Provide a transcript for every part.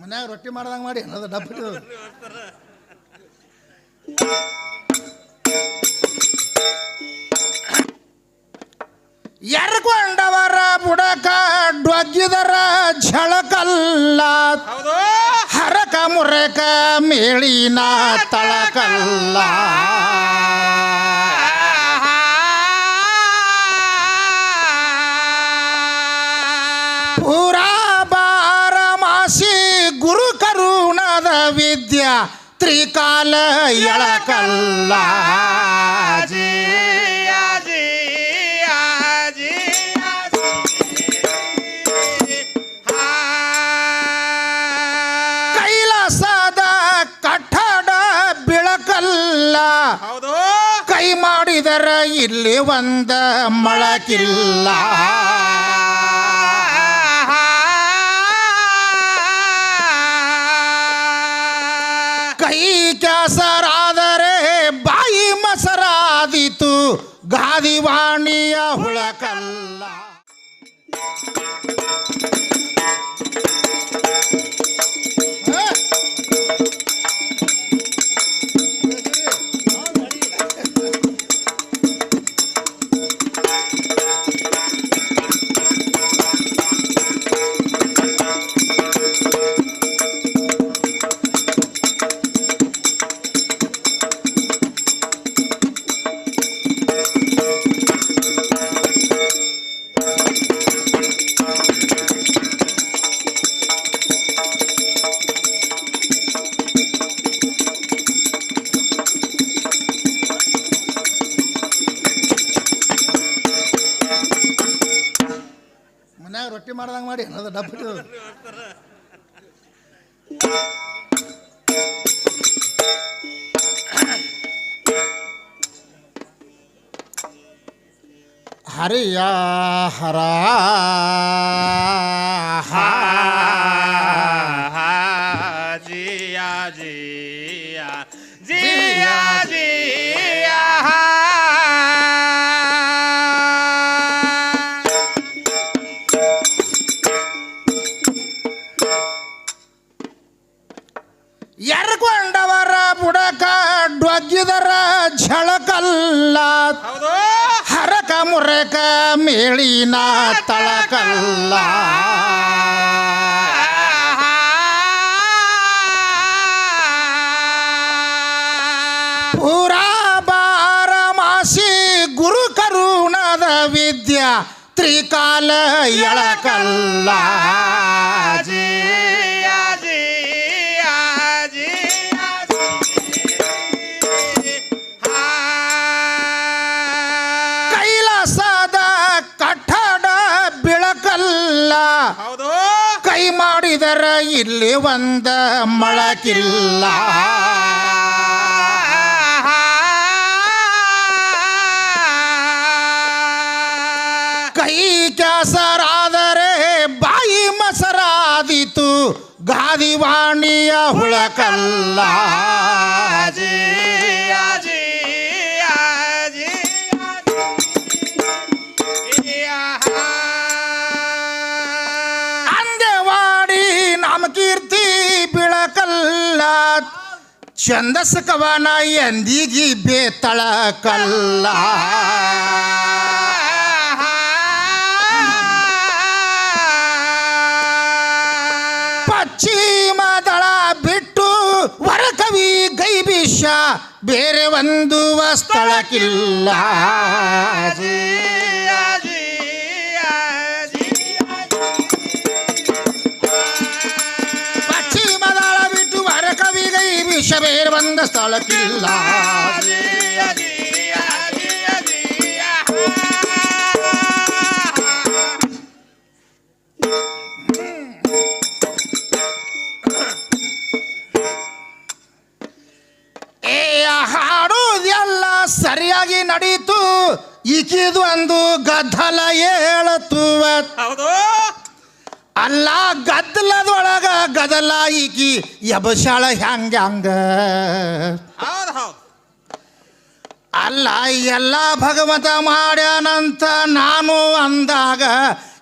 ಮನ್ಯಾಗ ರೊಟ್ಟಿ ಮಾಡ್ದಂಗೆ ಮಾಡಿ ಅನ್ನೋದು ಡಬ್ಬ ಎರ್ಕೊಂಡವರ ಬುಡಕ ಡೊಗ್ಗಿದರ ಝಳಕಲ್ಲ. ಹರಕ ಮುರಕ ಮೇಳಿನ ತಳಕಲ್ಲ. ಪೂರಾ ವಿದ್ಯಾ ತ್ರಿಕಾಲ ಎಳಕಲ್ಲ. ಕೈಲಾಸದ ಕಟ್ಟಡ ಬಿಳಕಲ್ಲ. ಹೌದು. ಕೈ ಮಾಡಿದರ ಇಲ್ಲಿ ಒಂದ ಮೊಳಕಿಲ್ಲ. ಕೈ ಕೆಸರಾದರೆ ಬಾಯಿ ಮಸರಾದಿತು ಗಾದಿವಾಣಿಯ ರೊಟ್ಟಿ ಮಾಡ್ದಂಗೆ ಮಾಡಿ ಅದು ಡಬ್ಬಿಟ್ಟು ಹರಿಯ ಹರ ಮುರಕ ಮೇಳಿನ ತಳಕಲ್ಲ. ಪೂರಾ ಗುರು ಕರುಣದ ವಿದ್ಯಾ ತ್ರಿಕಾಲ ಎಳಕಲ್ಲ. ಮಾಡಿದರ ಇಲ್ಲಿ ಒಂದ ಮೊಳಕಿಲ್ಲ. ಕೈ ಕ್ಯಾಸರಾದರೆ ಬಾಯಿ ಮಸರಾದಿತು ಗಾದಿವಾಣಿಯ ಹುಳಕಲ್ಲ. ಛಂದಸ್ ಕವನ ಎಂದಿಗಿ ಬೇತಳಕಲ್ಲ. ಪಶ್ಚಿಮ ದಳ ಬಿಟ್ಟು ವರಕವಿ ಗೈಬಿಷ ಬೇರೆ ಒಂದು ಸ್ಥಳಕ್ಕಿಲ್ಲ. ಬೇರೆ ಒಂದು ಈಕಿ ಕಿ ಹ್ಯಾಂಗ ಹಂಗ? ಹೌದು ಹೌದು. ಅಲ್ಲ ಎಲ್ಲ ಭಗವಂತ ಮಾಡ್ಯಾನಂತ ನಾನು ಅಂದಾಗ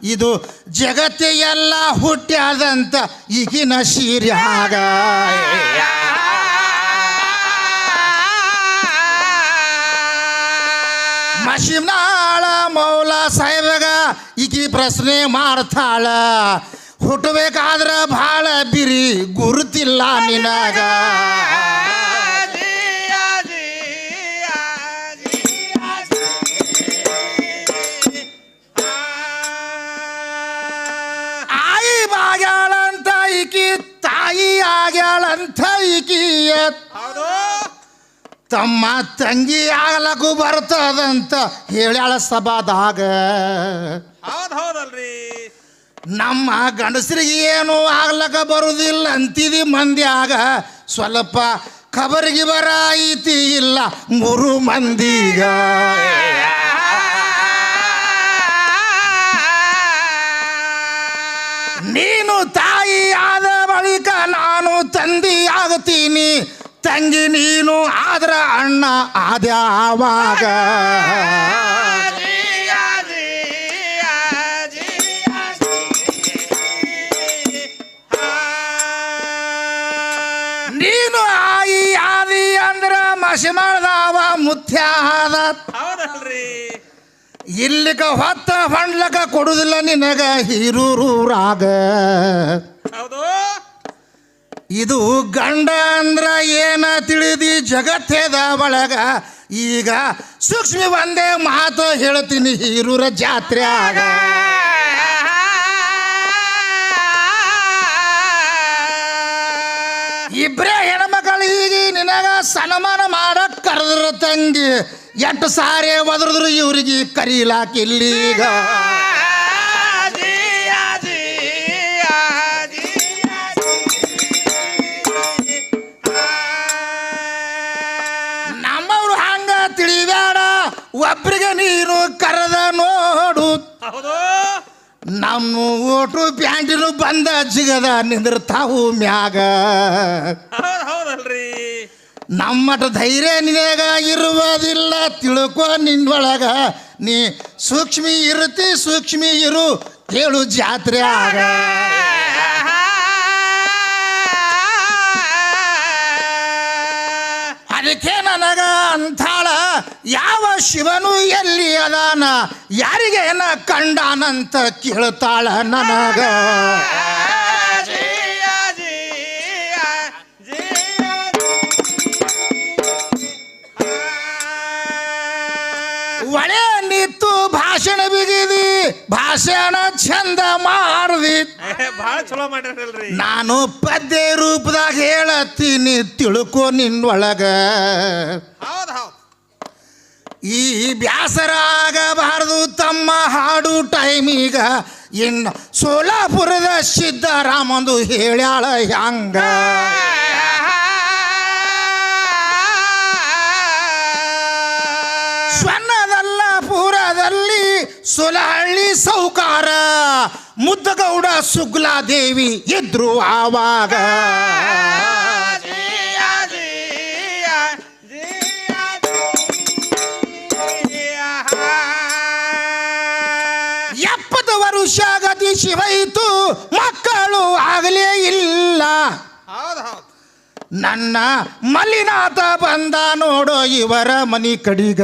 ಇದು ಜಗತ್ತೆ ಎಲ್ಲ ಹುಟ್ಟ್ಯಾದಂತ ಈಗಿನ ಶಿರ್ಯಾಗ ಮಶಿಮ್ನಾಳ ಮೌಲ ಸಾಹೇಬಗ ಈಕಿ ಪ್ರಶ್ನೆ ಮಾಡ್ತಾಳ. ಹುಟ್ಟಬೇಕಾದ್ರ ಭಾಳ ಬಿರಿ ಗುರುತಿಲ್ಲ ನಿನಗ. ಆಯಿ ಬಾಗ್ಯಾಳಂತ ಈಕಿ ತಾಯಿ ಆಗ್ಯಾಳಂತ ಈಕಿ. ಹೌದು. ತಮ್ಮ ತಂಗಿ ಆಗ್ಲಕ್ಕೂ ಬರ್ತದಂತ ಹೇಳ್ಯಾಳ ಸಭಾದಾಗ. ಹೌದ್ ನಮ್ಮ ಗಂಡಸರಿಗೆ ಏನು ಆಗ್ಲಕ್ಕ ಬರುವುದಿಲ್ಲ ಅಂತಿದಿ ಮಂದ್ಯಾಗ. ಸ್ವಲ್ಪ ಖಬರಿಗೆ ಬರಾಯಿತಿ ಇಲ್ಲ ಮೂರು ಮಂದಿಗ. ನೀನು ತಾಯಿ ಆದ ಬಳಿಕ ನಾನು ತಂದಿ ಆಗ್ತೀನಿ. ತಂಗಿ ನೀನು ಆದ್ರ ಅಣ್ಣ ಆದ್ಯಾವಾಗ. ಅಂದ್ರ ಮಸಿ ಮಾಡ್ದಾವ ಮುತ್ಯ ಆದ. ಹೌದಲ್ರಿ. ಇಲ್ಲಿಗ ಹೊತ್ತ ಹೊಂಡ್ಲಕ ಕೊಡುದಿಲ್ಲ ನಿನಗ ಹಿರೂರಾಗ ಹೌದು. ಇದು ಗಂಡ ಅಂದ್ರ ಏನ ತಿಳಿದಿ ಜಗತ್ತೇದ ಒಳಗ. ಈಗ ಸೂಕ್ಷ್ಮ ಒಂದೇ ಮಾತು ಹೇಳ್ತೀನಿ ಹೀರೂರ ಆಗ. ಇಬ್ರೇ ಹೆಣ್ಮಕ್ಳಿಗೆ ಸನಮಾನ ಮಾಡಕ್ ಕರೆದ್ರ ತಂಗಿ ಎಷ್ಟು ಸಾರಿ ಒದ್ರದ್ರು ಇವ್ರಿಗೆ ಕರೀಲಾಕಿಲ್ಲೀಗ ನಮ್ಮವ್ರು ಹಂಗ ತಿಳಿಬೇಡ ಒಬ್ರಿಗೆ ನೀನು ಕರೆದ ನೋಡು. ನಮ್ಮ ಓಟು ಪ್ಯಾಂಟಿನು ಬಂದ ಜಿಗದ ನಿಂದಿರ್ತಾವು ಮ್ಯಾಗ. ನಮ್ಮಟ ಧೈರ್ಯ ನಿನಗ ಇರುವುದಿಲ್ಲ. ತಿಳ್ಕೊ ನಿನ್ನೊಳಗ. ನೀ ಸೂಕ್ಷ್ಮಿ ಇರುತ್ತಿ ಸೂಕ್ಷ್ಮಿ ಇರು. ಕೇಳು ಜಾತ್ರೆ ಆಗ. ಅದಕ್ಕೆ ನನಗ ಅಂತಾಳ ಯಾವ ಶಿವನು ಎಲ್ಲಿ ಅದಾನ? ಯಾರಿಗೆ ಏನ ಕಂಡಾನಂತ ಕೇಳ್ತಾಳ ನನಗ. ಭಾಷಣ ಚಂದ ಮಾರದಿ ಬಹಳ ಚಲೋ ಮಾಡ್ಯಾರಲ್ರಿ ನಾನು ಪದ್ಯ ರೂಪದಾಗ ಹೇಳತ್ತೀನಿ ತಿಳ್ಕೊ ನಿನ್ನೊಳಗ. ಹೌದು ಹೌದ್. ಈ ಬ್ಯಾಸರ ಬಾರದು ತಮ್ಮ ಹಾಡು ಟೈಮಿಗ ಇನ್ನ ಸೋಲಾಪುರದ ಸಿದ್ದರಾಮಂದು ಹೇಳ್ಯಾಳ ಹ್ಯಾಂಗ. ಪುರದಲ್ಲಿ ಸುಲಹಳ್ಳಿ ಸೌಕಾರ, ಮುದ್ದಗೌಡ ಸುಗ್ಲಾದೇವಿ ಇದ್ರು ಆವಾಗ. ಎಪ್ಪತ್ತು ವರ್ಷ ಗತಿ ಶಿವೈತು, ಮಕ್ಕಳು ಆಗಲೇ ಇಲ್ಲ. ನನ್ನ ಮಲ್ಲಿನಾಥ ಬಂದ ನೋಡೋ ಇವರ ಮನಿ ಕಡಿಗ.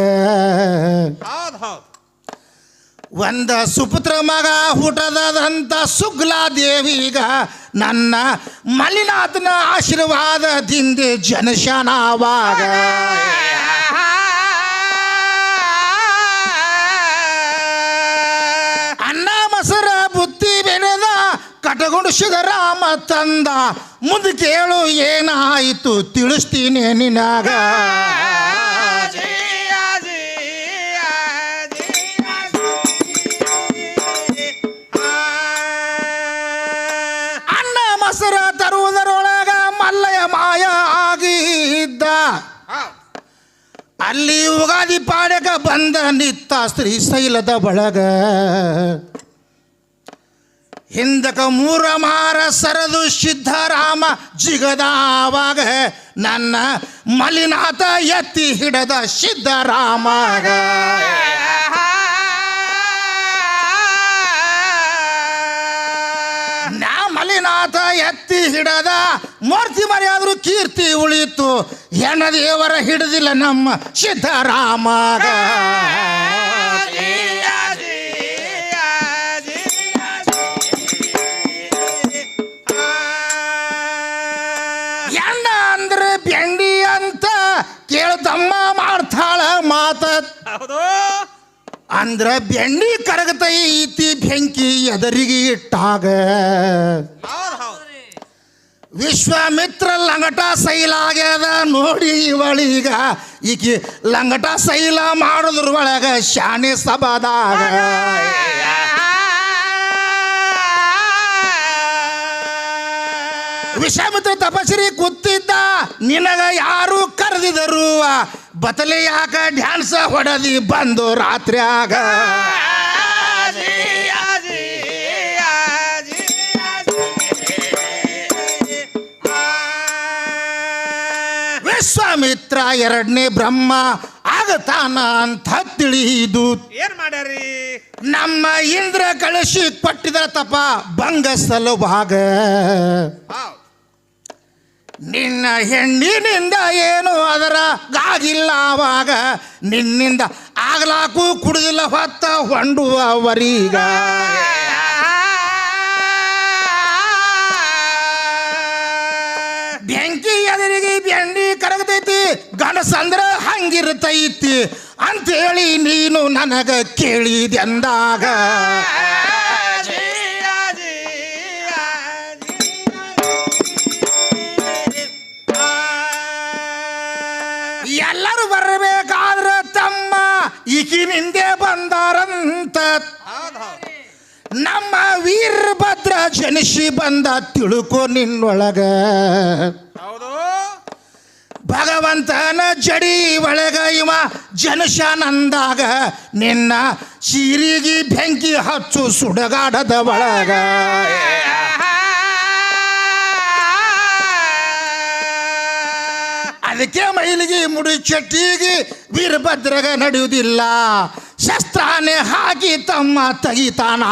ಒಂದ ಸುಪುತ್ರ ಮಗ ಹುಟ್ಟದಂತ ಸುಗ್ಲಾ ದೇವಿಗ ನನ್ನ ಮಲ್ಲಿನಾಥನ ಆಶೀರ್ವಾದದಿಂದ ಜನಶನಾವಾಗ. ಅನ್ನ ಮಸರ ಬುತ್ತಿ ಬೆಳೆದ ಕಟಗೊಂಡು ಶಿವರಾಮ ತಂದ ಮುಂದೆ ಕೇಳು ಏನಾಯಿತು ತಿಳಿಸ್ತೀನಿ ನಿನಗ. ಅಲ್ಲಿ ಉಗಾದಿ ಪಾಡಕ ಬಂದ ನಿತ್ತ ಶ್ರೀಶೈಲದ ಬಳಗ. ಹಿಂದಕ ಮೂರ ಮಾರ ಸರದು ಸಿದ್ಧರಾಮ ಜಿಗದಾವಾಗ ನನ್ನ ಮಲಿನಾಥ ಎತ್ತಿ ಹಿಡದ ಸಿದ್ಧರಾಮಗ ಶ್ರೀನಾಥ ಎತ್ತಿ ಹಿಡದ ಮೂರ್ತಿ ಮರ್ಯಾದ್ರು ಕೀರ್ತಿ ಉಳಿತು ಹೆಣ ದೇವರ ಹಿಡಿದಿಲ್ಲ ನಮ್ಮ ಸಿದ್ದರಾಮಗ ಹೆಣ್ಣ ಅಂದ್ರೆ ಬೆಂಡಿ ಅಂತ ಕೇಳ್ತಮ್ಮ ಮಾಡ್ತಾಳ ಮಾತ ಹೌದು ಅಂದ್ರ ಬೆಂಡಿ ಕರಗತೈತಿ ಬೆಂಕಿ ಎದರಿಗೆ ಇಟ್ಟಾಗ ಹೌದು ಹೌದು ವಿಶ್ವಾಮಿತ್ರ ಲಂಗಟ ಸೈಲಾಗ್ಯದ ನೋಡಿ ಇವಳೀಗ. ಈಕಿ ಲಂಗಟ ಸೈಲ ಮಾಡಿದ್ರ ಒಳಗ ಶಾನೆ ಸಭಾದಾಗ. ವಿಶ್ವಾಮಿತ್ರ ತಪಸ್ರಿ ಕೂತಿದ್ದ, ನಿನಗ ಯಾರು ಕರೆದಿದರು? ಬತಲೆ ಯಾಕ ಡ್ಯಾನ್ಸ್ ಹೊಡೆದಿ ಬಂದು ರಾತ್ರಿಯಾಗ? ವಿಶ್ವಾಮಿತ್ರ ಎರಡನೇ ಬ್ರಹ್ಮ ಆಗತಾನ ಅಂತ ತಿಳಿದು ಏನ್ ಮಾಡ್ಯಾರಿ? ನಮ್ಮ ಇಂದ್ರ ಕಳಿಸಿ ಕೊಟ್ಟಿದ ತಪ ಭಂಗ ಸಲುಭಾಗ. ಹೌದು ನಿನ್ನ ಹೆಣ್ಣಿನಿಂದ ಏನು ಅದರ ಗಾಗಿಲ್ಲ ಆವಾಗ ನಿನ್ನಿಂದ ಆಗ್ಲಾಕು ಕುಡಿದಿಲ್ಲ ಹೊತ್ತ ಹೊಂಡುವವರೀಗ. ಗಣಸಂದ್ರ ಹಂಗಿರ್ತೈತಿ ಅಂತೇಳಿ ನೀನು ನನಗ ಕೇಳಿದೆಂದಾಗ. ಎಲ್ಲರೂ ಬರಬೇಕಾದ್ರ ತಮ್ಮ ಈಗಿನಿಂದೆ ಬಂದಾರಂತ. ನಮ್ಮ ವೀರಭದ್ರ ಜನಿಸಿ ಬಂದ ತಿಳ್ಕೊ ನಿನ್ನೊಳಗ. ಭಗವಂತನ ಜಡಿ ಒಳಗ ಇವ ಜನಶಾನಂದಾಗ ನಿನ್ನ ಸಿರಿಗಿ ಬೆಂಕಿ ಹಚ್ಚು ಸುಡಗಾಡದ ಒಳಗ. ಅದಕ್ಕೆ ಮೈಲಿಗೆ ಮುಡಿ ಚಟ್ಟಿಗೆ ವೀರಭದ್ರಗ ನಡೆಯುವುದಿಲ್ಲ. ಶಸ್ತ್ರಾನೆ ಹಾಕಿ ತಮ್ಮ ತೆಗಿತಾನ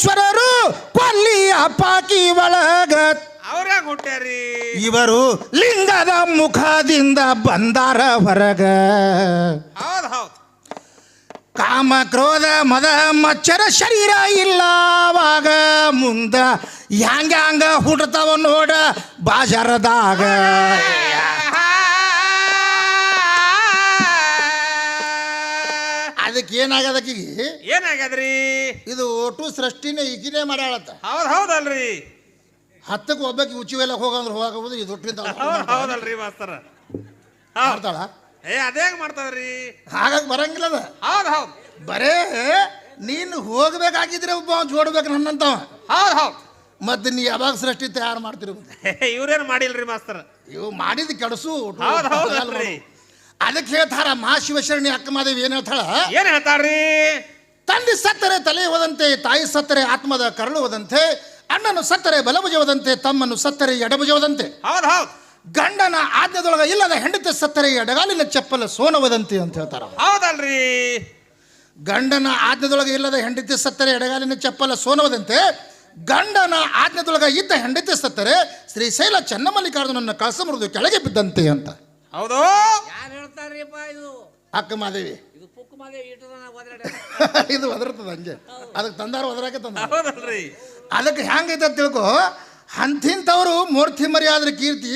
ಸಿದ್ದೇಶ್ವರರು ಕೊಲ್ಲಿಯ ಪಾಕಿ ಒಳಗ. ಹುಟ್ಟ್ಯಾರಿ? ಇವರು ಲಿಂಗದ ಮುಖದಿಂದ ಬಂದಾರ ಹೊರಗ. ಹೌದು ಹೌದು. ಕಾಮ ಕ್ರೋಧ ಮದ ಮಚ್ಚರ ಶರೀರ ಇಲ್ಲವಾಗ ಮುಂದ ಹ್ಯಾಂಗ ಹ್ಯಾಂಗ ಹುಟ್ಟತಾವ ನೋಡ ಬಾಜಾರದಾಗ. ಅದಕ್ಕೆ ಏನಾಗದಕ್ಕಿಗೆ ಏನಾಗದ್ರಿ ಇದು ಒಟ್ಟು ಸೃಷ್ಟಿನೇ ಈಗಿನೇ ಮಾಡ್ಯಾಳತ್ತ ಹೌದು ಹೌದಲ್ರಿ. ಹತ್ತಕ್ಕೆ ಒಬ್ಬಕ್ಕೆ ಉಚ್ಚಿವೆಲ್ಲ ಹೋಗಂದ್ರೆ ಹೋಗಬಹುದು ಇದು ಒಟ್ಟಿಂದ ಹೌದು ಹೌದಲ್ರಿ ಮಾಸ್ತರ. ಹೌದು. ಮಾಡ್ತಾಳ? ಏ ಅದೇ ಮಾಡ್ತಾವ್ರಿ? ಹಾಗಾಗಿ ಬರಂಗಿಲ್ಲ ಅದ. ಹೌದು ಹೌದು. ಬರೇ ನೀನು ಹೋಗ್ಬೇಕಾಗಿದ್ರೆ ಒಬ್ಬ ಜೋಡ್ಬೇಕು ನನ್ನಂತವ. ಹೌದ್ ಹೌದ್. ಮತ್ತೆ ನೀ ಯಾವಾಗ ಸೃಷ್ಟಿ ತಯಾರು ಮಾಡ್ತಿರ್ಬೋದು ಇವ್ರೇನ್ ಮಾಡಿಲ್ರಿ ಮಾಸ್ತರ? ಇವು ಮಾಡಿದ ಕೆಡಸು ಹೌದ್ ಹೌದಲ್ರಿ. ಅದಕ್ಕೆ ಹೇಳ್ತಾರ ಮಹಾಶಿವಶರಣಿ ಅಕ್ಕ ಮಾದೇವಿ ಏನ್ ಹೇಳ್ತಾಳ? ಏನ್ ಹೇಳ್ತಾರ್ರಿ? ತಂದೆ ಸತ್ತರೆ ತಲೆ ಹೋದಂತೆ ತಾಯಿ ಸತ್ತರೆ ಆತ್ಮದ ಕರಳು ಹೋದಂತೆ ಅಣ್ಣನು ಸತ್ತರೆ ಬಲಭುಜವದಂತೆ ತಮ್ಮನ್ನು ಸತ್ತರೆ ಎಡಭುಜವದಂತೆ ಹೌದು ಹೌದು. ಗಂಡನ ಆಜ್ಞದೊಳಗ ಇಲ್ಲದ ಹೆಂಡತಿ ಸತ್ತರೆ ಎಡಗಾಲಿನ ಚಪ್ಪಲ ಸೋನವದಂತೆ ಅಂತ ಹೇಳ್ತಾರ. ಹೌದಲ್ರಿ. ಗಂಡನ ಆಜ್ಞದೊಳಗೆ ಇಲ್ಲದ ಹೆಂಡತಿ ಸತ್ತರೆ ಎಡಗಾಲಿನ ಚಪ್ಪಲ ಸೋನವದಂತೆ ಗಂಡನ ಆಜ್ಞದೊಳಗ ಇದ್ದ ಹೆಂಡತಿ ಸತ್ತರೆ ಶ್ರೀಶೈಲ ಚನ್ನಮಲ್ಲಿಕಾರ್ಜುನನ್ನ ಕಳಸ ಮುರಿದು ಕೆಳಗೆ ಬಿದ್ದಂತೆ ಅಂತ. ಹೌದು? ಯಾರು ಹೇಳ್ತಾರ್ರಿಪ್ಪ ಇದು? ಅಕ್ಕ ಮಾದೇವಿ. ಇದು ಪುಕ್ ಮಾದೆ ಇಟ್ಟದ ಒದರಾಡ ಇದು ಒದರ್ತದ ಹಂಗೆ. ಅದಕ್ಕೆ ತಂದಾರ ಒದರಾಕೆ ತಂದ ಹೌದಲ್ರಿ. ಅದಕ್ಕೆ ಹೆಂಗೈತೆ ಅಂತ ತಿಳ್ಕೊ ಅಂಥಿಂಥವ್ರು ಮೂರ್ತಿ ಮರ್ಯಾದ್ರ ಕೀರ್ತಿ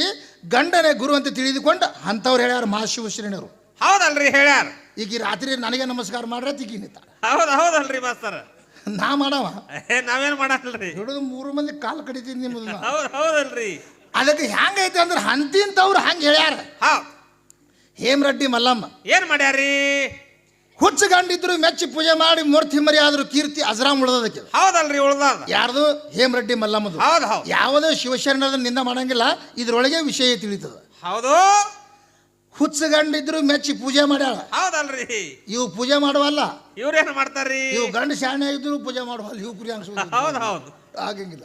ಗಂಡನೇ ಗುರು ಅಂತ ತಿಳಿದುಕೊಂಡು ಅಂಥವ್ರು ಹೇಳ್ಯಾರ ಮಹಾಶಿವಶ್ರೇಣಿಯವರು ಹೌದಲ್ರಿ ಹೇಳ್ಯಾರ. ಈಗ ಈ ರಾತ್ರಿ ನನಗೆ ನಮಸ್ಕಾರ ಮಾಡ್ರೆ ತಿಕ್ಕಿ ನಿಂತ ಹೌದು ಹೌದಲ್ರಿ ಮಾಸ್ತರ. ನಾ ಮಾಡವ. ಏ ನಾವೇನ್ ಮಾಡಲ್ರಿ? ಹಿಡಿದು ಮೂರು ಮಂದಿ ಕಾಲು ಕಡಿತೀನಿ ನಿಮ್ಮದು ಹೌದು ಹೌದಲ್ರಿ. ಅದಕ್ಕೆ ಹೆಂಗೈತೆ ಅಂದ್ರೆ ಅಂತಿಂತವ್ರು ಹಂಗೆ ಹೇಳ್ಯಾರ. ಹೌದ್ ಹೇಮರೆಡ್ಡಿ ಮಲ್ಲಮ್ಮ. ಏನ್ ಮಾಡ್ಯಾರಿ ಹುಚ್ಚ ಗಂಡಿದ್ರು ಮೆಚ್ಚಿ ಪೂಜೆ ಮಾಡಿ ಮೂರ್ತಿ ಮರ್ಯಾದ್ರು ಕೀರ್ತಿ ಅಜರಾಮ್ ಉಳ್ದದಕ್ಕೆ ಹೌದಲ್ರಿ ಉಳ್ದಾದ. ಯಾರ್ದು? ಹೇಮರೆಡ್ಡಿ ಮಲ್ಲಮ್ಮದು. ಹೌದು ಹೌದು. ಯಾವುದೇ ಶಿವಶರಣದ ನಿಂದ ಮಾಡಂಗಿಲ್ಲ ಇದ್ರೊಳಗೆ ವಿಷಯ ತಿಳಿತದ. ಹೌದು. ಹುಚ್ಚಗಂಡಿದ್ರು ಮೆಚ್ಚಿ ಪೂಜೆ ಮಾಡ್ಯಾಳ ಹೌದಲ್ರಿ. ಇವು ಪೂಜೆ ಮಾಡುವಲ್ಲ. ಇವ್ರೇನ್ ಮಾಡ್ತಾರ್ರಿ? ಇವು ಗಂಡ ಶಾಣೆ ಇದ್ರು ಪೂಜೆ ಮಾಡುವಲ್ಲ ಇವು ಕುರಿ ಅನ್ಸೋದು ಹೌದು ಹೌದು. ಆಗಂಗಿಲ್ಲ.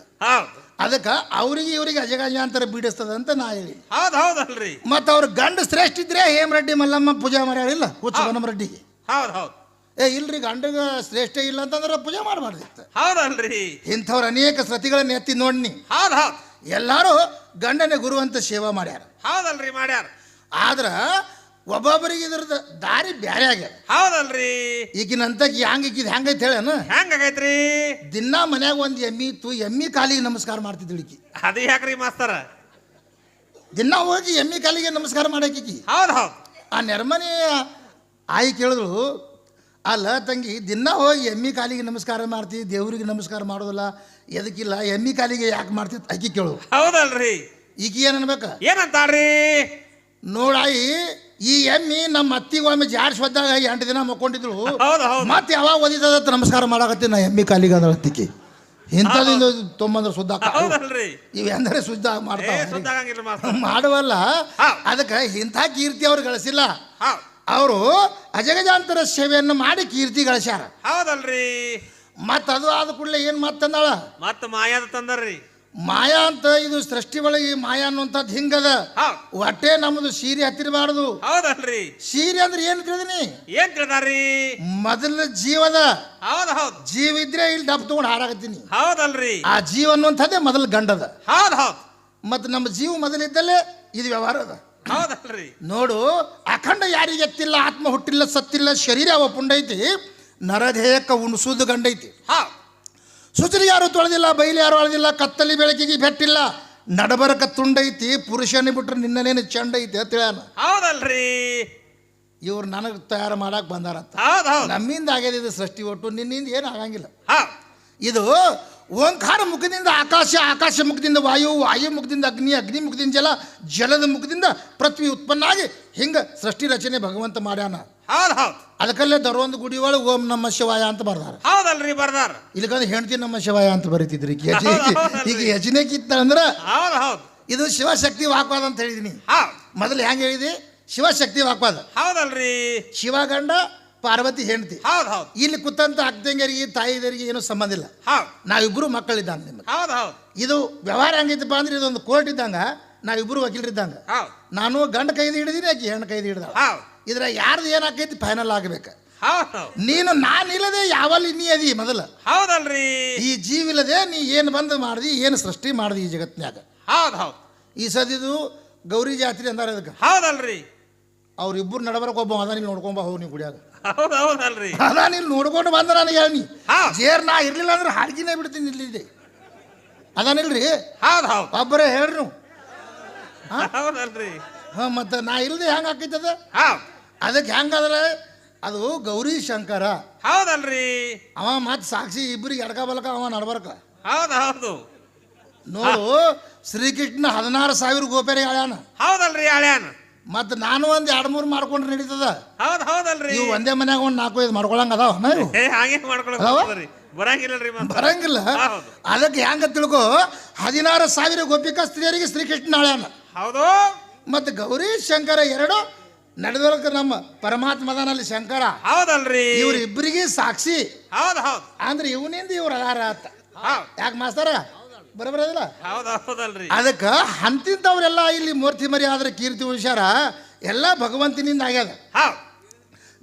ಅದಕ್ಕೆ ಅವ್ರಿಗೆ ಇವ್ರಿಗೆ ಅಜಗಜಾಂತರ ಬೀಡಿಸ್ತದ ಅಂತ ನಾ ಹೇಳಿ. ಹೌದು ಹೌದಲ್ರಿ. ಮತ್ತೆ ಅವ್ರ ಗಂಡ ಶ್ರೇಷ್ಠ ಇದ್ರೆ ಹೇಮರೆಡ್ಡಿ ಮಲ್ಲಮ್ಮ ಪೂಜೆ ಮಾಡಿಲ್ಲ ಹುಚ್ಚ ರೆಡ್ಡಿಗೆ. ಹೌದು ಹೌದು. ಏ ಇಲ್ರಿ ಗಂಡಗ ಶ್ರೇಷ್ಠ ಇಲ್ಲ ಅಂತಂದ್ರೆ ಪೂಜೆ ಮಾಡಬಾರ್ದಿತ್ತು ಹೌದಲ್ರಿ. ಇಂಥವ್ರ ಅನೇಕ ಸತಿಗಳನ್ನ ಎತ್ತಿ ನೋಡ್ನಿ ಹೌದು ಹೌದು. ಎಲ್ಲಾರು ಗಂಡನೆ ಗುರು ಅಂತ ಸೇವಾ ಮಾಡ್ಯಾರ. ಹೌದಲ್ರಿ ಮಾಡ್ಯಾರ. ಆದ್ರೆ ಒಬ್ಬೊಬ್ಬರಿಗೆ ಇದ್ರದ್ದು ದಾರಿ ಬ್ಯಾರೆ ಆಗ್ಯದ. ಹೌದಲ್ರಿ. ಈಗಿನಂತ ಹ್ಯಾಂಗ ಈಗಿದ್ ಹೆಂಗೈತೆ ಹೇಳನ ಹೆಂಗಾಗೈತ್ರಿ ದಿನ ಮನ್ಯಾಗ ಒಂದು ಎಮ್ಮಿ ಇತ್ತು ಎಮ್ಮಿ ಕಾಲಿಗೆ ನಮಸ್ಕಾರ ಮಾಡ್ತಿದ್ಳು ಈಕಿ. ಅದು ಯಾಕ್ರಿ ಮಾಸ್ತರ? ದಿನ ಹೋಗಿ ಎಮ್ಮಿ ಕಾಲಿಗೆ ನಮಸ್ಕಾರ ಮಾಡಾಕಿ ಹೌದು ಹೌದು. ಆ ನೆರ್ಮನೆ ಆಯಿ ಕೇಳಿದ್ರು ಅಲ್ಲ ತಂಗಿ ದಿನ ಹೋಗಿ ಎಮ್ಮಿ ಕಾಲಿಗೆ ನಮಸ್ಕಾರ ಮಾಡ್ತಿ ದೇವ್ರಿಗೆ ನಮಸ್ಕಾರ ಮಾಡೋದಿಲ್ಲ ಎದಕ್ಕಿಲ್ಲ ಎಮ್ಮಿ ಕಾಲಿಗೆ ಯಾಕೆ ಮಾಡ್ತಿ ಅಕ್ಕಿ ಕೇಳು. ಹೌದಲ್ರಿ. ಈಗ ಏನ್ ಅನ್ಬೇಕ? ಏನಂತಾಳ್ರಿ? ನೋಡಾಯಿ ಈ ಎಮ್ಮಿ ನಮ್ಮ ಅತ್ತಿಗೊಮ್ಮೆ ಜಾಡ್ ಸ್ವದ್ದಾಗ ಎಂಟು ದಿನ ಮಕ್ಕೊಂಡಿದ್ರು. ಮತ್ತೆ ಯಾವಾಗ ಓದಿದ ನಮಸ್ಕಾರ ಮಾಡಾಕತ್ತಿ ನಾ ಎಮ್ಮಿ ಕಾಲಿಗೆ ಅದ್ರ ಅತ್ತಿಕೆ ಇಂಥದ್ದು ತೊಂಬಂದ್ರೆ ಸುದ್ದ ಹೌದಲ್ರಿ. ಇವೆಂದರೆ ಸುದ್ದ ಏ ಮಾಡ್ತಾವ ಮಾಡುವಲ್ಲ ಅದಕ್ಕೆ ಇಂಥ ಕೀರ್ತಿ ಅವ್ರು ಗಳಿಸಿಲ್ಲ. ಅವರು ಅಜಗಜಾಂತರ ಸೇವೆಯನ್ನು ಮಾಡಿ ಕೀರ್ತಿ ಗಳಿಸ್ಯಾರ. ಹೌದಲ್ರಿ. ಮತ್ತದು ಅದು ಆದ ಕೂಡಲೇ ಏನು ಮತ್ತಂದಳ? ಮತ್ತ ಮಾಯಾದ ತಂದರ್ರಿ. ಮಾಯಾ ಅಂತ ಇದು ಸೃಷ್ಟಿ ಒಳಗೆ ಮಾಯಾ ಅನ್ನುವಂಥದ್ದು ಹಿಂಗದ? ಒಟ್ಟೆ ನಮ್ದು ನಮ್ಮದು ಸೀರೆ ಹತ್ತಿರಬಾರದು. ಹೌದಲ್ರಿ. ಸೀರೆ ಅಂದ್ರೆ ಏನು ತಿಳಿದಿನಿ ಏನ್ ತಿಳಿದಾರಿ ಮೊದಲ ಜೀವದ. ಹೌದು ಹೌದು. ಜೀವ ಇದ್ರೆ ಇಲ್ಲಿ ಡಬ್ ತಗೊಂಡು ಹಾರಾಗತ್ತೀನಿ ಹೌದಲ್ರಿ. ಆ ಜೀವ ಅನ್ನುವಂಥದ್ದೇ ಮೊದಲು ಗಂಡದ. ಹೌದು ಹೌದು. ಮತ್ತು ನಮ್ಮ ಜೀವ ಮೊದಲಿದ್ದಲ್ಲೇ ಇದು ವ್ಯವಹಾರ ಅದ. ಹೌದಲ್ರಿ. ನೋಡು ಅಖಂಡ ಯಾರಿಗೆ ಎತ್ತಿಲ್ಲ ಆತ್ಮ ಹುಟ್ಟಿಲ್ಲ ಸತ್ತಿಲ್ಲ ಶರೀರ ಅವ ಪುಂಡೈತಿ ನರದೇಹಕ್ಕ ಉಣಿಸೋದು ಗಂಡೈತಿ. ಹೌದು ಸುಚರಿ ಯಾರು ತೊಳೆದಿಲ್ಲ ಬೈಲಿ ಯಾರು ಅಳದಿಲ್ಲ ಕತ್ತಲಿ ಬೆಳಕಿಗೆ ಬೆಟ್ಟಿಲ್ಲ. ನಡಬರಕ ತುಂಡೈತಿ ಪುರುಷನ ಬಿಟ್ರೆ ನಿನ್ನನೇನು ಚಂಡೈತಿ ಅಂತ ಹೇಳ್ಯಾನ. ಹೌದಲ್ರಿ. ಇವ್ರು ನನಗೆ ತಯಾರು ಮಾಡಕ್ಕೆ ಬಂದಾರಂತ. ನಮ್ಮಿಂದ ಆಗ್ಯದ ಇದು ಸೃಷ್ಟಿ ಒಟ್ಟು ನಿನ್ನಿಂದ ಏನು ಆಗಂಗಿಲ್ಲ. ಇದು ಓಂಕಾರ ಮುಖದಿಂದ ಆಕಾಶ ಆಕಾಶ ಮುಖದಿಂದ ವಾಯು ವಾಯು ಮುಖದಿಂದ ಅಗ್ನಿ ಅಗ್ನಿ ಮುಖದಿಂದ ಜಲ ಜಲದ ಮುಖದಿಂದ ಪೃಥ್ವಿ ಉತ್ಪನ್ನ ಆಗಿ ಹಿಂಗೆ ಸೃಷ್ಟಿ ರಚನೆ ಭಗವಂತ ಮಾಡ್ಯಾನ. ಹೌದು ಹೌದು. ಅದಕ್ಕಲ್ಲೇ ದರೊಂದು ಗುಡಿ ಒಳಗೆ ಓಂ ನಮ್ಮ ಶಿವಾಯ ಅಂತ ಬರ್ದಾರ. ಹೌದಲ್ರಿ ಬರ್ದಾರ. ಇಲ್ಲಿಗಂದ್ರೆ ಹೆಂಡತಿ ನಮ್ಮ ಶಿವಾಯ ಅಂತ ಬರೀತಿದ್ರಿ ಈಗ ಯಜನೆ ಕಿತ್ತ ಅಂದ್ರೆ ಹೌದು ಹೌದು. ಇದು ಶಿವಶಕ್ತಿ ವಾಕ್ವಾದ ಅಂತ ಹೇಳಿದೀನಿ. ಮೊದಲು ಹೆಂಗೆ ಹೇಳಿದಿ? ಶಿವಶಕ್ತಿ ವಾಕ್ವಾದ. ಹೌದಲ್ರಿ. ಶಿವ ಗಂಡ ಪಾರ್ವತಿ ಹೆಂಡತಿ. ಹೌದು ಹೌದು. ಇಲ್ಲಿ ಕುತ್ತಂತ ಅಕ್ಕಂಗರಿಗೆ ತಾಯಿದರಿಗೆ ಏನು ಸಂಬಂಧ ಇಲ್ಲ ನಾವಿಬ್ರು ಮಕ್ಕಳಿದ್ದಂಗೆ ನಿಮಗೆ. ಹೌದು ಹೌದು. ಇದು ವ್ಯವಹಾರ ಹೆಂಗೈತಪ್ಪ ಅಂದ್ರೆ ಇದೊಂದು ಕೋರ್ಟ್ ಇದ್ದಂಗ. ನಾವಿಬ್ಬರು ವಕೀಲರಿದ್ದಂಗ. ನಾನು ಗಂಡ ಕೈದು ಹಿಡಿದೀನಿ ಆಕಿ ಹೆಣ್ಣು ಕೈದು ಹಿಡ್ದ ಇದ್ರ ಯಾರ್ದು ಏನಾಕೈತಿ ಫೈನಲ್ ಆಗ್ಬೇಕು. ನೀನು ನೀನು ನಾನಿಲ್ಲದೆ ಯಾವಲ್ಲಿ ನೀ ಅದಿ ಮೊದಲ. ಹೌದಲ್ರಿ. ಈ ಜೀವಿಲ್ಲದೆ ನೀ ಏನು ಬಂದು ಮಾಡ್ದಿ ಏನು ಸೃಷ್ಟಿ ಮಾಡ್ದಿ ಈ ಜಗತ್ನ್ಯಾಗ. ಹೌದು ಹೌದು. ಈ ಸದಿದು ಗೌರಿ ಜಾತ್ರೆ ಅಂದಾರ ಅದಕ್ಕೆ. ಹೌದಲ್ರಿ. ಅವ್ರಿಬ್ಬರು ನಡಬರಕ್ಕೆ ಒಬ್ಬ ಅದ ನೀವು ನೋಡ್ಕೊಂಬ ಹೋಗಿ ನೀವು ಗುಡಿಯಾಗ. ಹೌದು ಹೌದಲ್ರಿ. ಅದ ನೀನು ನೋಡ್ಕೊಂಡು ಬಂದ ನನಗೆ ಹೇಳಿ. ಜೇರ್ ನಾ ಇರ್ಲಿಲ್ಲ ಅಂದ್ರೆ ಹಾಡ್ಗಿನೇ ಬಿಡ್ತೀನಿ ಇಲ್ಲಿದೆ ಅದಾನಿಲ್ರಿ ಹೌದು ಹೌದು. ಒಬ್ಬರೇ ಹೇಳ್ರಿ. ನೀವು ಹೌದಲ್ರಿ. ಹಾಂ ಮತ್ತೆ ನಾ ಇಲ್ಲದೆ ಹೆಂಗೆ ಆಕೈತದ? ಹೌದು ಅದಕ್ಕೆ ಹೆಂಗಾದ್ರೆ ಅದು ಗೌರಿ ಶಂಕರ. ಹೌದಲ್ರಿ. ಅವ ಮತ್ತೆ ಸಾಕ್ಷಿ ಇಬ್ಬರಿಗೆ ಎಡಕ ಬಲಕ ಅವ ನಡ್ಬರ್ಕ. ಹೌದು ಹೌದು. ನೋಡು ಶ್ರೀಕೃಷ್ಣ ಹದಿನಾರು ಸಾವಿರ ಗೋಪೇರಿ ಅಳ್ಯಾನ ಹೌದಲ್ರಿ ಅಳ್ಯಾನ ಮತ್ತು ನಾನು ಒಂದು ಎರಡು ಮೂರು ಮಾಡ್ಕೊಂಡ್ರೆ ನಡೀತದ? ಹೌದು ಹೌದಲ್ರಿ. ನೀವು ಒಂದೇ ಮನ್ಯಾಗ ಒಂದು ನಾಲ್ಕು ಐದು ಮಾಡ್ಕೊಳಂಗ ಅದಾವ ಹಾಗೆ ಮಾಡ್ಕೊಳಕ್ ಬರಂಗಿಲ್ಲ. ಅದಕ್ಕೆ ಹೆಂಗ ತಿಳ್ಕೊ? ಹದಿನಾರು ಸಾವಿರ ಗೋಪಿಕಾ ಸ್ತ್ರೀಯರಿಗೆ ಶ್ರೀಕೃಷ್ಣ ಅಳ್ಯಾನ ಹೌದು. ಮತ್ತೆ ಗೌರಿ ಶಂಕರ ಎರಡು ನಡೆದೊಳಕ ನಮ್ಮ ಪರಮಾತ್ಮದನಲ್ಲಿ ಶಂಕರ. ಹೌದಲ್ರಿ. ಇವ್ರಿಬ್ಬರಿಗೆ ಸಾಕ್ಷಿ. ಹೌದು ಹೌದು. ಅಂದ್ರೆ ಇವನಿಂದ ಇವ್ರ ಅದಾರ ಅಂತ ಯಾಕೆ ಮಾಸ್ತಾರ? ಬರಬರದಿಲ್ಲ ಹೌದು ಹೌದಲ್ರಿ. ಅದಕ್ಕೆ ಅಂತಿಂತವ್ರೆಲ್ಲ ಇಲ್ಲಿ ಮೂರ್ತಿ ಮರಿ ಆದ್ರೆ ಕೀರ್ತಿ ಉಳಿಸ್ಯಾರ ಎಲ್ಲ ಭಗವಂತನಿಂದ ಆಗ್ಯದ.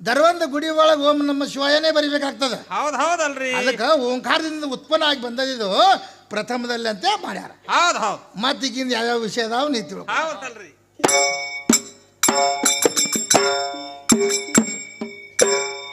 ದರ್ವಂದ ಗುಡಿ ಒಳಗೆ ಓಂ ನಮ್ಮ ಶಿವಾಯನೇ ಬರಿಬೇಕಾಗ್ತದ. ಹೌದು ಹೌದಲ್ರಿ. ಅದಕ್ಕೆ ಓಂಕಾರದಿಂದ ಉತ್ಪನ್ನ ಆಗಿ ಬಂದದಿದು ಪ್ರಥಮದಲ್ಲಿ ಅಂತ ಮಾಡ್ಯಾರ. ಹೌದು ಹೌದು. ಮತ್ತೀಗಿಂದ ಯಾವ್ಯಾವ ವಿಷಯ ಅದಾವ ಹೌದಲ್ರಿ ತಿಳ್ಕೊ. ಹೌದಲ್ರಿ. Thank you.